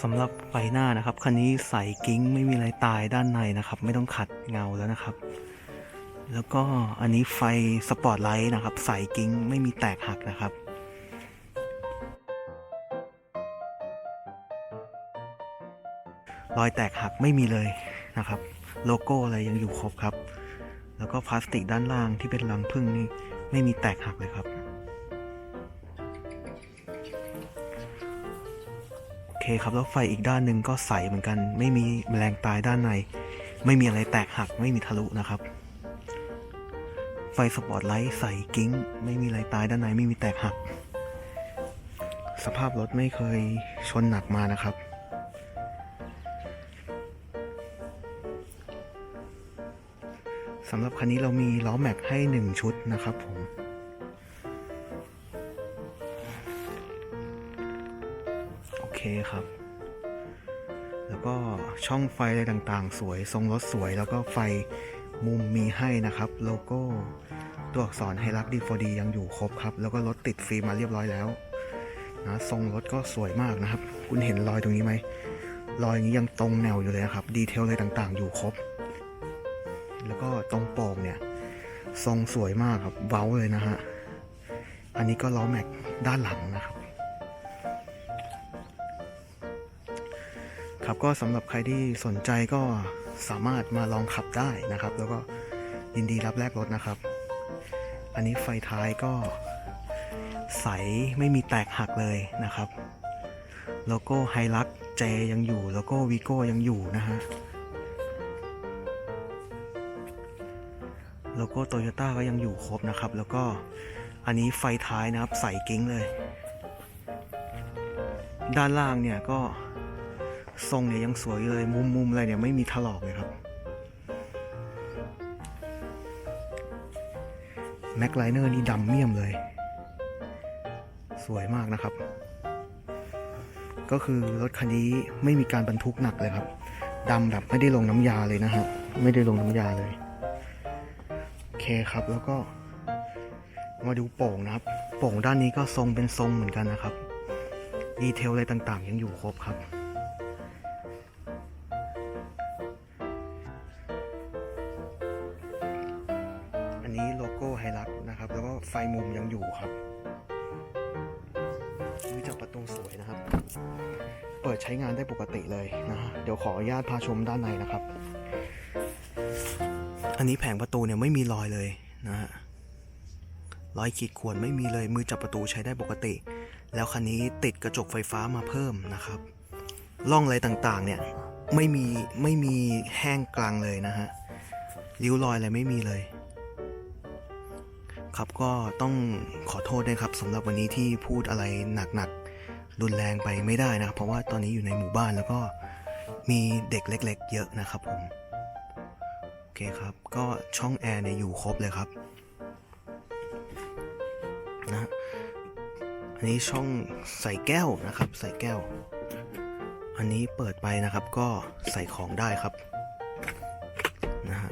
สำหรับไฟหน้านะครับคันนี้ใส่กิ้งไม่มีอะไรตายด้านในนะครับ ไม่ต้องขัดเงาแล้วนะครับ แล้วก็อันนี้ไฟสปอตไลท์นะครับใส่กิ้งไม่มีแตกหักนะครับรอยแตกหักไม่มีเลยนะครับ โลโก้อะไรยังอยู่ครบครับ แล้วก็พลาสติกด้านล่างที่เป็นรังพึ่งนี่ไม่มีแตกหักเลยครับ เคครับ แล้วไฟอีกด้านหนึ่งก็ใสเหมือนกัน ไม่มีแมลงตายด้านใน ไม่มีอะไรแตกหัก ไม่มีทะลุนะครับ ไฟสปอตไลท์ใสกิ้ง ไม่มีอะไรตายด้านใน ไม่มีแตกหัก สภาพรถไม่เคยชนหนักมานะครับสำหรับคันนี้เรามีล้อแม็กให้ 1 ชุดนะครับผม คครับ แล้วก็ช่องไฟอะไรต่างๆ สวย ทรงรถสวย แล้วก็ไฟมุมมีให้นะครับ โลโก้ตัวอักษรไฮรักดีฟอดียังอยู่ครบครับ แล้วก็รถติดฟิล์มมาเรียบร้อยแล้วนะทรงรถก็สวยมากนะครับ คุณเห็นรอยตรงนี้ไหมรอยนี้ยังตรงแนวอยู่เลยครับ ดีเทลอะไรต่างๆ อยู่ครบ แล้วก็ตรงโป่งเนี่ย ทรงสวยมากครับ เว้าเลยนะฮะ อันนี้ก็ล้อแม็กด้านหลังนะครับ ครับก็สำหรับใครที่สนใจก็สามารถมาลองขับได้นะครับ แล้วก็ยินดีรับแลกรถนะครับ อันนี้ไฟท้ายก็ใสไม่มีแตกหักเลยนะครับโลโก้ไฮลักเจยังอยู่โลโก้วีโก้ยังอยู่นะฮะโลโก้โตโยต้าก็ยังอยู่ครบนะครับ แล้วก็อันนี้ไฟท้ายนะครับ ใส่กิ้งเลย ด้านล่างเนี่ยก็ ทรงเนี่ยยังสวยเลย มุมมุมอะไรเนี่ยไม่มีถลอกเลยครับ แม็กไลเนอร์นี่ดำเมี่ยมเลย สวยมากนะครับ ก็คือรถคันนี้ไม่มีการบรรทุกหนักเลยครับดำแบบไม่ได้ลงน้ำยาเลยนะฮะไม่ได้ลงน้ำยาเลยโอเคครับแล้วก็มาดูโป่งนะครับ โป่งด้านนี้ก็ทรงเป็นทรงเหมือนกันนะครับ ดีเทลอะไรต่างๆ ยังอยู่ครบครับ ฟมุมยังอยู่ครับวิจับประตูสวยนะครับ เปิดใช้งานได้ปกติเลยนะฮะเดี๋ยวขออนุญาตพาชมด้านในนะครับ อันนี้แผงประตูเนี่ยไม่มีรอยเลยนะฮะรอยขีดข่วนไม่มีเลยมือจับประตูใช้ได้ปกติ แล้วคันนี้ติดกระจกไฟฟ้ามาเพิ่มนะครับร่องอะไรต่างๆเนี่ยไม่มีไม่มีแห้งกลางเลยนะฮะริ้วรอยอะไรไม่มีเลย ครับก็ต้องขอโทษด้วยครับสำหรับวันนี้ที่พูดอะไรหนักๆรุนแรงไปไม่ได้นะครับ เพราะว่าตอนนี้อยู่ในหมู่บ้านแล้วก็มีเด็กเล็ก ๆ เยอะนะครับผมโอเคครับก็ช่องแอร์เนี่ยอยู่ครบเลยครับนะฮะอันนี้ช่องใส่แก้วนะครับ ใส่แก้ว อันนี้เปิดไปนะครับก็ใส่ของได้ครับนะฮะ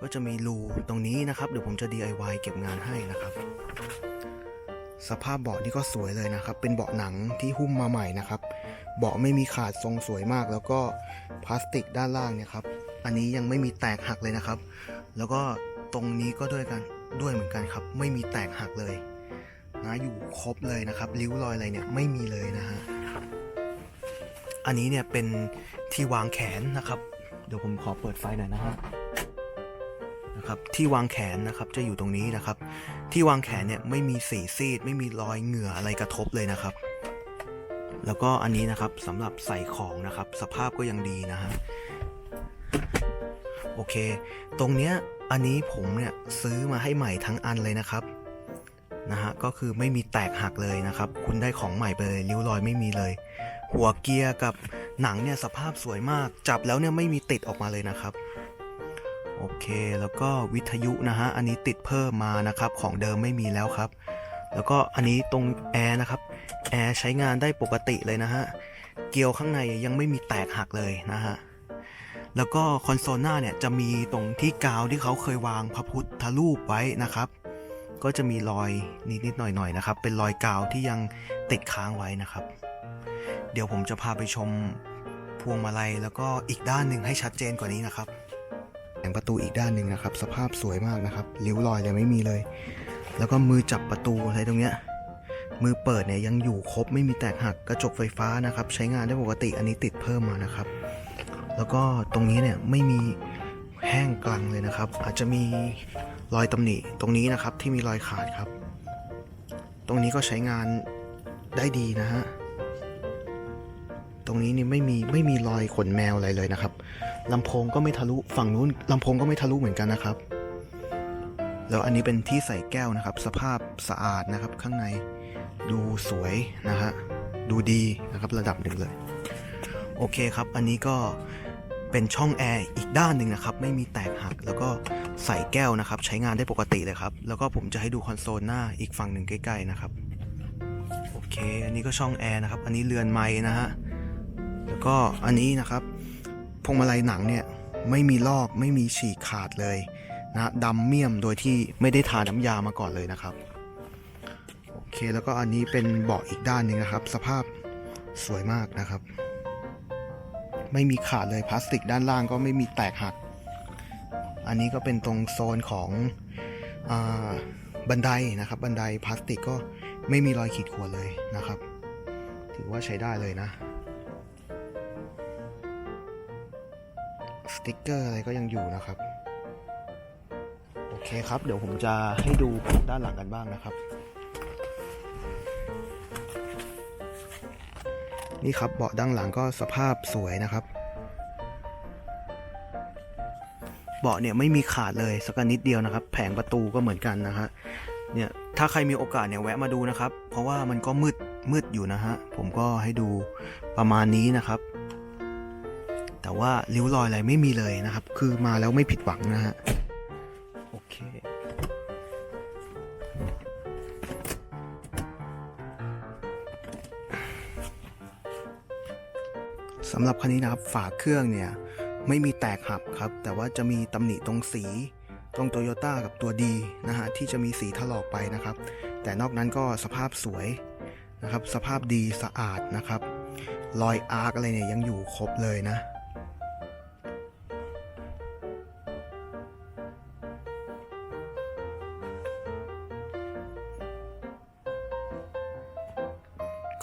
ก็จะมีรูตรงนี้นะครับ เดี๋ยวผมจะ DIY เก็บงานให้นะครับ สภาพเบาะนี่ก็สวยเลยนะครับ เป็นเบาะหนังที่หุ้มมาใหม่นะครับ เบาะไม่มีขาดทรงสวยมาก แล้วก็พลาสติกด้านล่างเนี่ยครับ อันนี้ยังไม่มีแตกหักเลยนะครับ แล้วก็ตรงนี้ก็ด้วยกันด้วยเหมือนกันครับ ไม่มีแตกหักเลยนะอยู่ครบเลยนะครับริ้วรอยอะไรเนี่ยไม่มีเลยนะฮะอันนี้เนี่ยเป็นที่วางแขนนะครับ เดี๋ยวผมขอเปิดไฟหน่อยนะฮะ นะครับที่วางแขนนะครับจะอยู่ตรงนี้นะครับ ที่วางแขนเนี่ยไม่มีสีซีด ไม่มีรอยเหงื่ออะไรกระทบเลยนะครับ แล้วก็อันนี้นะครับสำหรับใส่ของนะครับ สภาพก็ยังดีนะฮะโอเค ตรงเนี้ยอันนี้ผมเนี่ยซื้อมาให้ใหม่ทั้งอันเลยนะครับนะฮะก็คือไม่มีแตกหักเลยนะครับ คุณได้ของใหม่ไปเลยริ้วรอยไม่มีเลย หัวเกียร์กับหนังเนี่ยสภาพสวยมาก จับแล้วเนี่ยไม่มีติดออกมาเลยนะครับ โอเคแล้วก็วิทยุนะฮะอันนี้ติดเพิ่มมานะครับของเดิมไม่มีแล้วครับ แล้วก็อันนี้ตรงแอร์นะครับแอร์ใช้งานได้ปกติเลยนะฮะเกลียวข้างในยังไม่มีแตกหักเลยนะฮะแล้วก็คอนโซลหน้าเนี่ยจะมีตรงที่กาวที่เขาเคยวางพระพุทธรูปไว้นะครับก็จะมีรอยนิดๆหน่อยๆนะครับ เป็นรอยกาวที่ยังติดค้างไว้นะครับ เดี๋ยวผมจะพาไปชมพวงมาลัยแล้วก็อีกด้านหนึ่งให้ชัดเจนกว่านี้นะครับ แผงประตูอีกด้านหนึ่งนะครับ สภาพสวยมากนะครับริ้วรอยเลยไม่มีเลย แล้วก็มือจับประตูอะไรตรงเนี้ยมือเปิดเนี่ยยังอยู่ครบไม่มีแตกหักกระจกไฟฟ้านะครับ ใช้งานได้ปกติอันนี้ติดเพิ่มมานะครับ แล้วก็ตรงนี้เนี่ยไม่มีแห้งกลังเลยนะครับ อาจจะมีรอยตำหนิตรงนี้นะครับที่มีรอยขาดครับ ตรงนี้ก็ใช้งานได้ดีนะฮะ ตรงนี้นี่ไม่มีไม่มีรอยขนแมวอะไรเลยนะครับลำโพงก็ไม่ทะลุฝั่งนู้นลำโพงก็ไม่ทะลุเหมือนกันนะครับ แล้วอันนี้เป็นที่ใส่แก้วนะครับ สภาพสะอาดนะครับ ข้างในดูสวยนะฮะดูดีนะครับระดับหนึ่งเลย โอเคครับ อันนี้ก็เป็นช่องแอร์อีกด้านหนึ่งนะครับ ไม่มีแตกหักแล้วก็ใส่แก้วนะครับ ใช้งานได้ปกติเลยครับ แล้วก็ผมจะให้ดูคอนโซลหน้าอีกฝั่งหนึ่งใกล้ๆนะครับ โอเค อันนี้ก็ช่องแอร์นะครับ อันนี้เรือนไม้นะฮะ แล้วก็อันนี้นะครับพวงมาลัยหนังเนี่ยไม่มีลอกไม่มีฉีกขาดเลยนะดำเมี่ยมโดยที่ไม่ได้ทาน้ำยามาก่อนเลยนะครับโอเคแล้วก็อันนี้เป็นเบาะอีกด้านหนึ่งนะครับ สภาพสวยมากนะครับ ไม่มีขาดเลยพลาสติกด้านล่างก็ไม่มีแตกหัก อันนี้ก็เป็นตรงโซนของอบันไดนะครับ บันไดพลาสติกก็ไม่มีรอยขีดข่วนเลยนะครับ ถือว่าใช้ได้เลยนะ สติกเกอร์อะไรก็ยังอยู่นะครับ โอเคครับ เดี๋ยวผมจะให้ดูด้านหลังกันบ้างนะครับ นี่ครับเบาะด้านหลังก็สภาพสวยนะครับ เบาะเนี่ยไม่มีขาดเลยสักนิดเดียวนะครับ แผงประตูก็เหมือนกันนะฮะเนี่ยถ้าใครมีโอกาสเนี่ยแวะมาดูนะครับ เพราะว่ามันก็มืดมืดอยู่นะฮะ ผมก็ให้ดูประมาณนี้นะครับ แต่ว่าริ้วรอยอะไรไม่มีเลยนะครับ คือมาแล้วไม่ผิดหวังนะฮะ โอเคสำหรับคันนี้นะครับฝาเครื่องเนี่ย ไม่มีแตกหักครับ แต่ว่าจะมีตำหนิตรงสี ตรงโตโยต้ากับตัวดีนะฮะ ที่จะมีสีถลอกไปนะครับ แต่นอกนั้นก็สภาพสวยนะครับ สภาพดีสะอาดนะครับ รอยอาร์กอะไรเนี่ยยังอยู่ครบเลยนะ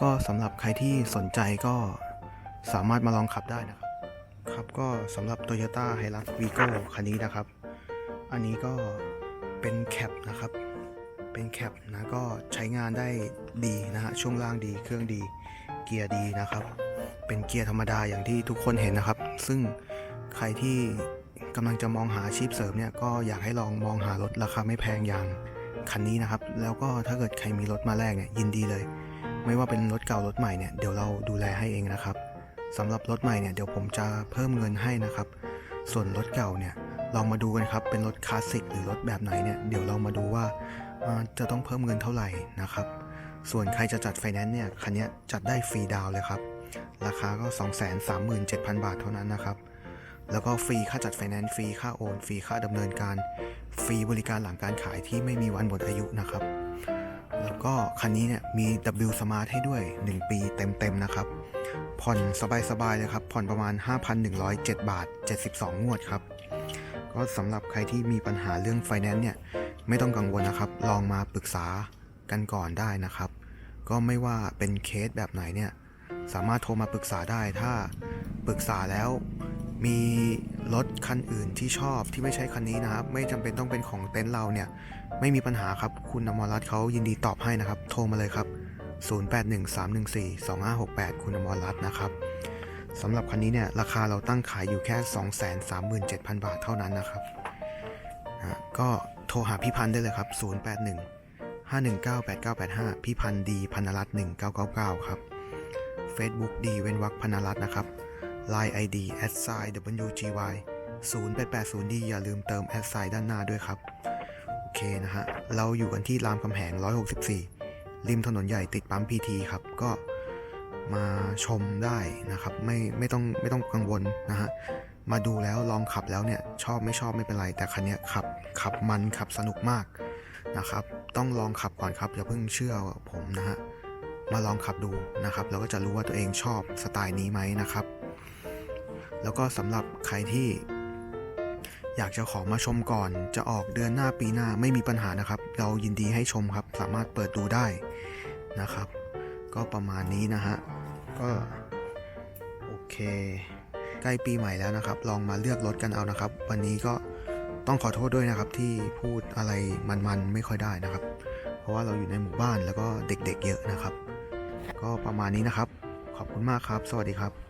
ก็สำหรับใครที่สนใจก็สามารถมาลองขับได้นะครับ ครับก็สำหรับ Toyota Hilux Vigo คันนี้นะครับ อันนี้ก็เป็นแคปนะครับ เป็นแคปนะก็ใช้งานได้ดีนะฮะช่วงล่างดีเครื่องดีเกียร์ดีนะครับ เป็นเกียร์ธรรมดาอย่างที่ทุกคนเห็นนะครับ ซึ่งใครที่กำลังจะมองหาอาชีพเสริมเนี่ยก็อยากให้ลองมองหารถราคาไม่แพงอย่างคันนี้นะครับ แล้วก็ถ้าเกิดใครมีรถมาแลกเนี่ยยินดีเลย ไม่ว่าเป็นรถเก่ารถใหม่เนี่ยเดี๋ยวเราดูแลให้เองนะครับสำหรับรถใหม่เนี่ยเดี๋ยวผมจะเพิ่มเงินให้นะครับ ส่วนรถเก่าเนี่ยลองมาดูกันครับเป็นรถคลาสสิกหรือรถแบบไหนเนี่ยเดี๋ยวเรามาดูว่าจะต้องเพิ่มเงินเท่าไหร่นะครับ ส่วนใครจะจัดไฟแนนซ์เนี่ยคันนี้จัดได้ฟรีดาวเลยครับ ราคาก็ 237,000 บาทเท่านั้นนะครับแล้วก็ฟรีค่าจัดไฟแนนซ์ฟรีค่าโอนฟรีค่าดำเนินการ ฟรีบริการหลังการขายที่ไม่มีวันหมดอายุนะครับ แล้วก็คันนี้เนี่ยมี W Smart ให้ด้วย 1 ปีเต็มๆนะครับ ผ่อนสบายๆเลยครับ ผ่อนประมาณ 5,107 บาท 72 งวดครับ ก็สำหรับใครที่มีปัญหาเรื่องไฟแนนซ์เนี่ย ไม่ต้องกังวลนะครับ ลองมาปรึกษากันก่อนได้นะครับ ก็ไม่ว่าเป็นเคสแบบไหนเนี่ย สามารถโทรมาปรึกษาได้ถ้าปรึกษาแล้ว มีรถคันอื่นที่ชอบที่ไม่ใช่คันนี้นะครับ ไม่จำเป็นต้องเป็นของเต็นท์เราเนี่ย ไม่มีปัญหาครับ คุณอมรรัตน์เขายินดีตอบให้นะครับ โทรมาเลยครับ 0813142568 คุณอมรรัตน์นะครับสำหรับคันนี้เนี่ยราคาเราตั้งขายอยู่แค่ 237,000 บาทเท่านั้นนะครับนะก็โทรหาพี่พันธ์ได้เลยครับ 081 5198985 พี่พันธ์ดีพันรัตน์1999 ครับ Facebook ดีเว้นวักพันรัตน์นะครับ Line ID s i WGY 0880 d อย่าลืมเติม s i ด้านหน้าด้วยครับ โอเคนะฮะ เราอยู่กันที่รามคำแหง 164 ริมถนนใหญ่ติดปั๊มพีทีครับ ก็มาชมได้นะครับ ไม่ไม่ต้องไม่ต้องกังวลนะฮะ มาดูแล้วลองขับแล้วเนี่ย ชอบไม่ชอบไม่เป็นไร แต่คันนี้ขับขับมันขับสนุกมากนะครับ ต้องลองขับก่อนครับ อย่าเพิ่งเชื่อผมนะฮะ มาลองขับดูนะครับแล้วก็จะรู้ว่าตัวเองชอบสไตล์นี้ไหมนะครับ แล้วก็สำหรับใครที่ อยากจะขอมาชมก่อน จะออกเดือนหน้าปีหน้าไม่มีปัญหานะครับ เรายินดีให้ชมครับ สามารถเปิดดูได้นะครับ ก็ประมาณนี้นะฮะ ก็โอเคใกล้ปีใหม่แล้วนะครับ ลองมาเลือกรถกันเอานะครับ วันนี้ก็ต้องขอโทษด้วยนะครับที่พูดอะไรมันๆไม่ค่อยได้นะครับ เพราะว่าเราอยู่ในหมู่บ้านแล้วก็เด็กๆเยอะนะครับ ก็ประมาณนี้นะครับ ขอบคุณมากครับ สวัสดีครับ